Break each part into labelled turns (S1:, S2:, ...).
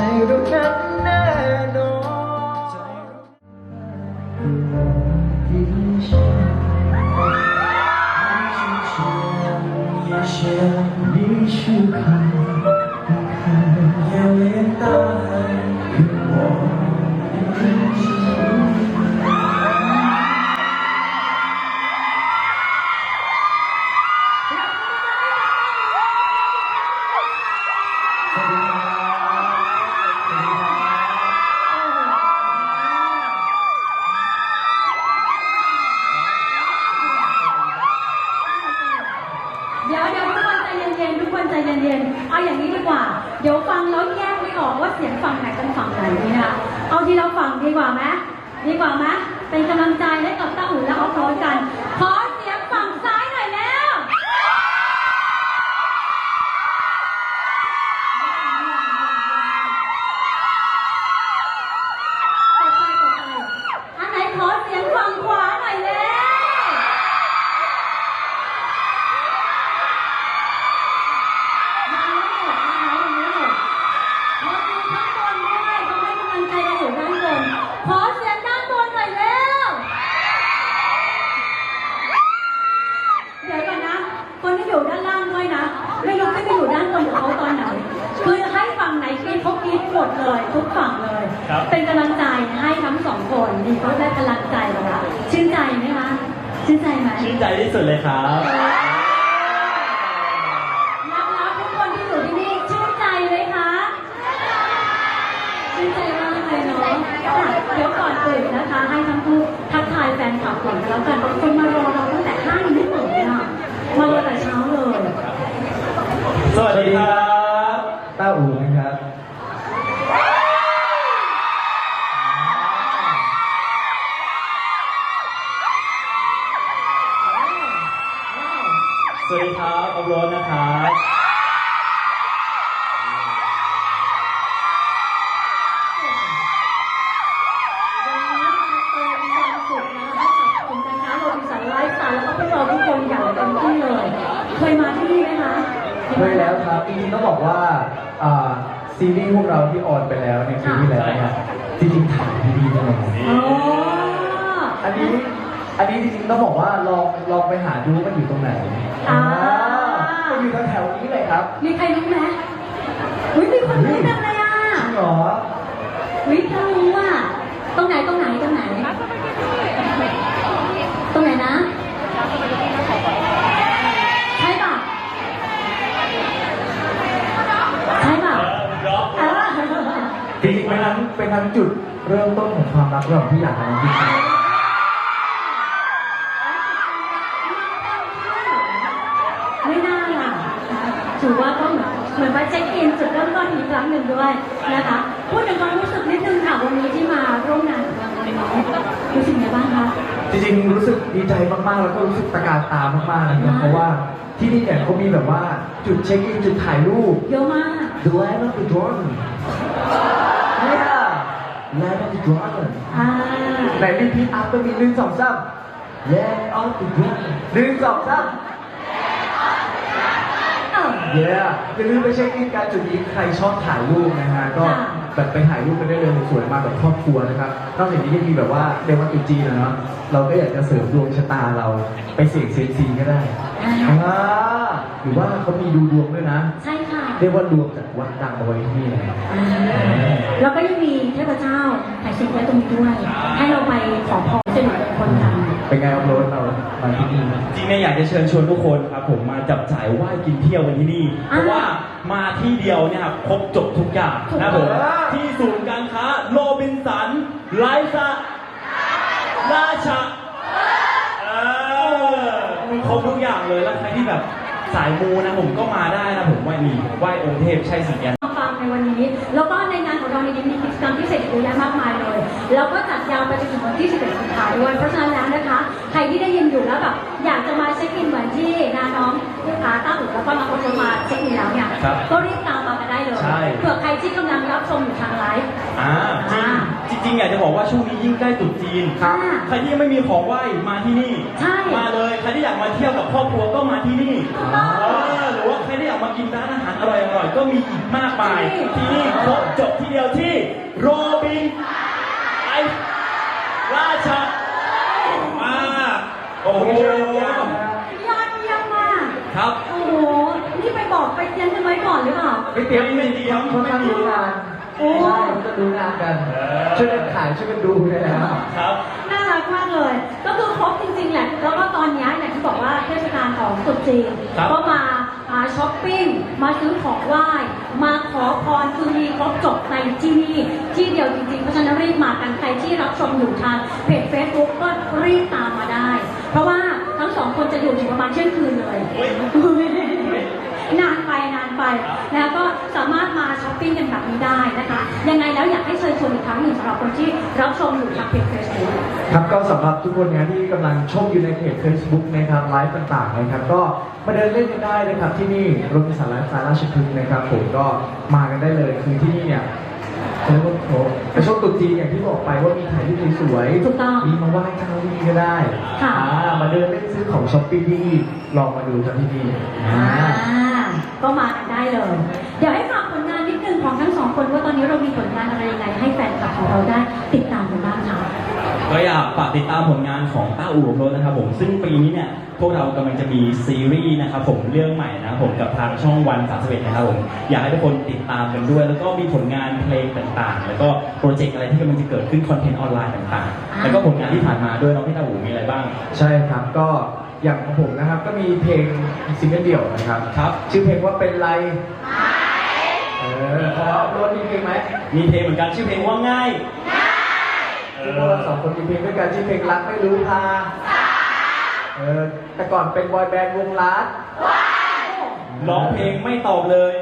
S1: ใจตรงนั้นแน่นอน
S2: เดี๋ยวเดี๋ยวทุกคนใจเย็นๆทุกคนใจเย็นๆเอาอย่างนี้ดีกว่า เดี๋ยวฟังแล้วแยกไม่ออกว่าเสียงฝั่งไหนเป็นฝั่งไหนนี่นะคะเอาที่เราฟังดีกว่าไหมดีกว่าไหมเป็นกำลังใจให้กับต้าอู่และออฟโรดกัน ขอเสียงฝั่งซ้ายหน่อยแล้วต่อไปต่อไปอันไหนขอเสียงฝั่งขวาหน่อยแล้ว มาแล้วหมดนะคะยังไม่หมดมาดูข้างบนด้วยเขาให้กำลังใจเราอยู่ด้านบน ขอเสียงด้านบนหน่อยเร็ว เดี๋ยวก่อนนะ คนที่อยู่ด้านล่างด้วยนะ ไม่รู้จะไปอยู่ด้านบนกับเขาตอนไหน คือให้ฝั่งไหนกินเขากินหมดเลย ทุกฝั่งเลย
S3: ครับ
S2: เป็นกำลังใจให้ทั้งสองคนดีเขาได้พลังใจแล้วนะชื่นใจไหมคะ ชื่นใจ ไหม
S3: ชื่นใจที่สุดเลยครับ
S2: นักรักทุกคนที่อยู่ที่นี่ชื่นใจไหมคะชื่นใจมากเลยเนาะค่ะเดี๋ยวก่อนอื่นนะคะ ให้ทั้งคู่ทักทายแฟนคลับก่อนก็แล้วกันบางคนมารอเราตั้งแต่ห้ายังไม่เปิดเลยอะมารอแต่เช้าเลย
S3: สวัสดีครับ
S1: ต้าอู่นะครับ
S2: เคย
S1: แล้วครับจริงๆต้องบอกว่าอ่าซีรีส์พวกเราที่ออนไปแล้วในปีที่แล้วเนี่ยจริงๆถ่ายที่ดีมากเลย
S2: อ๋อ
S1: อันนี้ อันนี้จริงๆต้องบอกว่าลองลองไปหาดูว่ามันอยู่ตรงไหน
S2: อ่า
S1: มันอยู่แถวๆนี้เลยครับ
S2: มีใครรู้ไหมอุ้ยมีคนรู้จังเลยอะ
S1: จริงเหรอ
S2: วิทย์ถ้ารู้ว่าตรงไหนตรงไหนตรงไหน ตรงไหนนะ ใช่ป่ะ ใช่ป่ะอ่า
S1: จริงๆ เป็นทั้งเป็นทั้งจุดเริ่มต้นของความรักระหว่างพี่หยาดกับน้องพี่ชาย
S2: ไม่น่าล่ะถือว่าก็เหมือนเหมือนไปเช็คอินจุดเริ่มต้นอีกครั้งหนึ่งด้วยนะคะพูดถึงความรู้สึกนิดนึงค่ะวันนี้ที่มาร่วมงานกับเราในน้องรู้สึกไงบ้างคะ
S1: จริงๆรู้สึกดีใจมากๆ แล้วก็รู้สึกตะการตามากๆนะครับเพราะว่าที่นี่เนี่ยเขามีแบบว่าจุดเช็คอินจุดถ่ายรูป
S2: เยอะมาก
S1: The Land of the Dragon เนี่ย Land of the Dragon
S2: อ่า
S1: ไหนรีพีทอัพก็มีหนึ่งสองสาม Land of the Dragon หนึ่งสองสาม
S2: เออ
S1: เย้อย่าลืมไปเช็คอินการจุดนี้ใครชอบถ่ายรูปนะฮะก็
S2: ค่ะ
S1: แบบไปถ่ายรูปกันได้เลยสวยมากแบบครอบครัวนะครับนอกจากนี้ยังมีแบบว่าในวันตรุษจีนนะเนาะเราก็อยากจะเสริมดวงชะตาเราไปเสี่ยงเซียมซีก็ได้
S2: อ่า
S1: อ่าหรือว่าเขามีดูดวงด้วยนะ
S2: ใช่ค่ะ
S1: เรียกว่าดวงจากวัดดังเอาไว้ที่นี่เลย
S2: อ่าแล้วก็ยังมีเทพเจ้าถ่ายชิงไว้ตรงนี้ด้วย ให้เราไปขอพรจะอยู่เป็นคนกัน
S1: เป็นไงอัพโหลดเรามาที่นี่
S3: จริงเนี่ยอยากจะเชิญชวนทุกคนครับผมมาจับจ่ายไหว้กินเที่ยวกันที่นี่ เพราะว่ามาที่เดียวเนี่ยครับครบจบทุกอย่างนะครับผมที่ศูนย์การค้าโรบินสันไลฟ์สะราชาเออครบทุกอย่างเลยแล้วใครที่แบบ สายมูนะผมก็มาได้นะผมไหว้นี่ไหว้องค์เทพใช่สิงยัน
S2: มาฟังในวันนี้ แล้วก็ในงานของเราเนี่ยยังมีกิจกรรมพิเศษเยอะแยะมากมายเลย แล้วก็จัดยาวไปจนถึงวันที่ 11สิงหาด้วยเพราะฉะนั้นแล้วนะคะ ใครที่ได้ยินอยู่แล้วแบบอยากจะมาเช็คอินเหมือนที่นาน้องลูกค้าตั้งอยู่แล้วก็มาคนมาเช็คอินแล้วเนี่ย
S3: ครับ
S2: ก็รีบตามมากันได้เลย
S3: ใช่
S2: เผื่อใครที่กำลังรับชมอยู่ทางไลฟ์
S3: อ่าจริงจริงๆอยากจะบอกว่าช่วงนี้ยิ่งใกล้ตรุษจีน
S2: ครับ
S3: ใครที่ยังไม่มีของไหว้มาที่นี่
S2: ใช่
S3: มาากมาเที่ยวกับครอบครัวก็มาที่นี่
S2: ถูกต้อง
S3: เออหรือว่าใครที่อยากมากินร้านอาหารอร่อยๆก็ก็มีอีกมากมาย
S2: ที่
S3: ที่นี่ครบจบที่เดียวที่โรบินไอราชมาโอ้โห
S2: ยอดเยี่ยมมาก
S3: ครับ
S2: โอ้โห นี่ไปบอกไปเตรียมกันไว้ก่อนหรือเปล่า
S1: ไม่เตรียม
S3: ไม่เตรียม
S1: ค่อนข้างรู้งาน
S2: โอ้
S1: ใช่เขาจะดูงานกัน ช่วยกันขายช่วยกันดูเลยนะครับ
S3: ครับ
S2: น่า รักมากเลย ก็คือครบจริงๆแหละ แล้วก็ตอนนี้เนี่ยที่บอกว่าเทศกาลของตรุษจีน
S3: ครับ
S2: ก็มามาช้อปปิ้ง มาซื้อของไหว้ มาขอพรคือมีครบจบในที่นี่ที่เดียวจริงๆ เพราะฉะนั้นรีบมากันใครที่รับชมอยู่ทางเพจ Facebook ก็รีบตามมาได้ เพราะว่าทั้งสองคนจะอยู่ถึงประมาณเที่ยงคืนเลย นานไปนานไป แล้วก็สามารถมาช้อปปิ้งกันแบบนี้ได้นะคะ ยังไงแล้วอยากให้เชิญชวนอีกครั้งหนึ่งสำหรับคนที่รับชมอยู่ทางเพจเฟซบุ๊ก
S1: ครับก็สำหรับทุกคนนะที่กำลังชมอยู่ในเพจ Facebook นะครับไลฟ์ต่างๆนะครับก็มาเดินเล่นกันได้นะครับที่นี่โรบินสันไลฟ์สไตล์ราชพฤกษ์นะครับผมก็มากันได้เลยคือที่นี่เนี่ยเขาเรียกว่าโอ้ในช่วงตรุษจีนอย่างที่บอกไปว่ามีถ่ายรูปสวยๆ
S2: ถูกต้อง
S1: มีมาไหว้เจ้าที่นี่ก็ได้
S2: ค่ะ
S1: อ่ามาเดินเล่นซื้อของช้อปปิ้งที่นี่ลองมาดูกันที่นี่
S2: อ่า
S1: อ่า
S2: ก็มากันได้เลย เดี๋ยวให้ฝากผลงานนิดนึงของทั้งสองคนว่าตอนนี้เรามีผลงานอะไรยังไงให้แฟนคลับของเราได้ติดตามกันบ้างคะ
S3: ก็อยากฝากติดตามผลงานของต้าอู่รถนะครับผมซึ่งปีนี้เนี่ยพวกเรากำลังจะมีซีรีส์นะครับผมเรื่องใหม่นะครับผมกับทางช่องวันสามสิบเอ็ดนะครับผมอยากให้ทุกคนติดตามกันด้วย แล้วก็มีผลงานเพลงต่างๆ แล้วก็โปรเจกต์อะไรที่กำลังจะเกิดขึ้นคอนเทนต์ออนไลน์ต่างๆ แล้วก็ผลงานที่ผ่านมาด้วยน้องพี่ต้าอู่มีอะไรบ้าง
S1: ใช่ครับก็ อย่างของผมนะครับก็มีเพลงซิงเกิลเดี่ยวนะครับ
S3: ครับ
S1: ชื่อเพลงว่าเป็นไรเออพอรถมีเพลงไหม
S3: มีเพลงเหมือนกันชื่อเพลงว่าง่าย
S1: คือพวกเราสองคนมีเพลงด้วยกันชื่อเพลงรักไม่รู้พาเออแต่ก่อนเป็นบอยแบนด์วงล้าน
S3: ร้องเพลงไม่ตอบเลย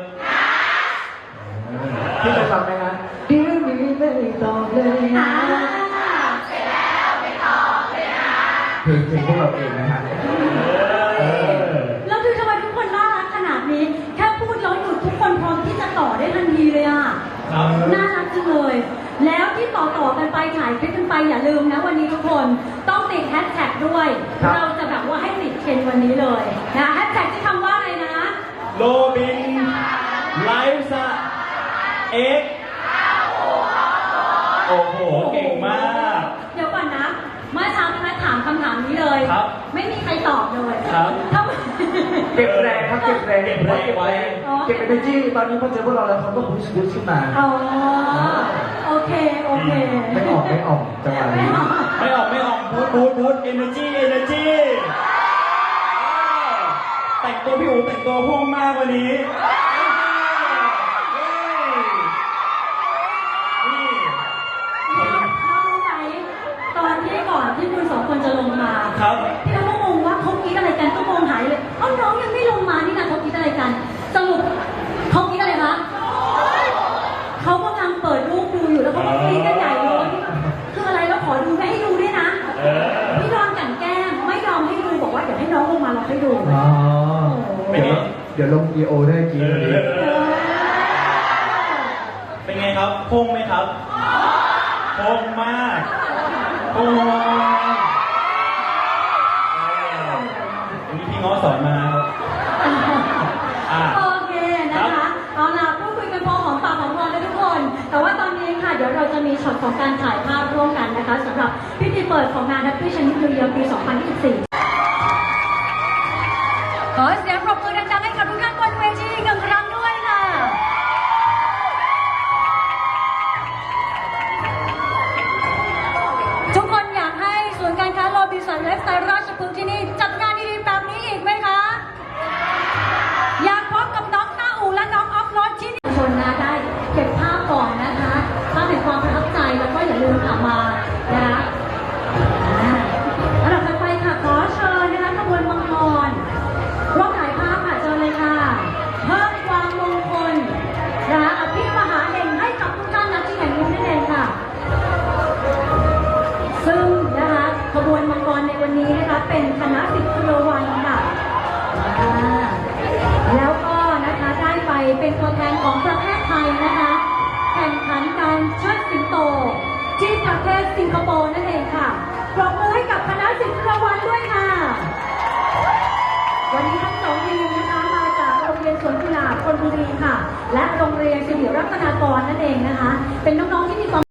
S1: ที่ไปฟังไหมฮะเดี๋ยวนี้ไม่ตอบเลยนะ
S2: อ่า
S1: เพลงเพลงพวกเราเองนะฮะเออ
S2: แล้วดูทำไมทุกคนน่ารักขนาดนี้ แค่พูดแล้วหยุดทุกคนพร้อมที่จะต่อได้ทันทีเลยอะ
S3: ครับ
S2: น่ารักจังเลย แล้วที่ต่อต่อๆกัน ไปถ่ายคลิปกันไปอย่าลืมนะวันนี้ทุกคนต้องติดแฮชแท็กด้วย
S1: ครับ
S2: เราจะแบบว่าให้ติดเทรนด์วันนี้เลยนะแฮชแท็กที่คำว่าอะไรนะ
S3: โรบิน ไลฟ์สเอ็กโอ้โห เก่งมาก
S2: เดี๋ยวก่อนนะ เมื่อเช้าพี่นัทถามคำถามนี้เลย
S3: ครับ
S2: ไม่มีใครตอบเลย
S3: ครับ
S2: ทำไม
S1: เก็บแรงครับเก็บแรง
S3: เก็บแรงไว้
S2: อ๋อ
S1: เก็บเอเนจีตอนนี้พอเจอพวกเราแล้วเขาก็บูสต์บูสต์ขึ้นมา
S2: อ๋อโอเคโอเค
S1: ไม่ออกไม่ออกจังหวะ
S2: ไม่
S1: นี้
S3: ไม่ออกไม่ออกบูทบูทบูทเอเนจีเอเนจีแต่งตัวพี่อู๋แต่งตัวพ่วงมากวันนี้ น้
S2: องรู้ไหมตอนที่ก่อนที่คุณสองคนจะลงมา
S3: ครับ
S2: พี่เราก็งงว่าเขาคิดอะไรกันก็มองหายเลยเอ้าน้องยังไม่ลงมานี่นะเขาคิดอะไรกัน สรุปเขาคิดอะไรคะเขากำลังเปิดรูปดูอยู่แล้วเขาก็กรี๊ดกันใหญ่เลยคืออะไรแล้วขอดูไม่ให้ดูด้วยนะ
S3: เออ
S2: พี่รอนกลันแกล้งไม่ยอมให้ดูบอกว่าเดี๋ยวให้น้องลงมาเราให้ดู
S1: อ๋อ
S3: เป็นไง
S1: เดี๋ยวลง EO ได้กี่วันนี้
S2: เออ
S3: เป็นไงครับพงไหมครับพงมากพงวันนี้พี่ง้อสอนมาครับอะ
S2: โอเคนะคะเอาล่ะพูดคุยกันพอหอมปากหอมคอแล้วทุกคน แต่ว่าตอนนี้ค่ะ เดี๋ยวเราจะมีช็อตของการถ่ายภาพร่วมกันนะคะสำหรับพิธีเปิดของงาน Happy Chinese New Year ปี 2024 ไเป็นตัวแทนของประเทศไทยนะคะแข่งขันการเชิดสิงโต ที่ประเทศสิงคโปร์นั่นเองค่ะปรบมือให้กับคณะสิทธิ์รือวันด้วยค่ะ วันนี้ทั้งสองทีมนะคะมาจากโรงเรียนสวนกุหลาบชนบุรีค่ะ และโรงเรียนสิริรัตนากรนั่นเองนะคะ เป็นน้องๆที่มีความ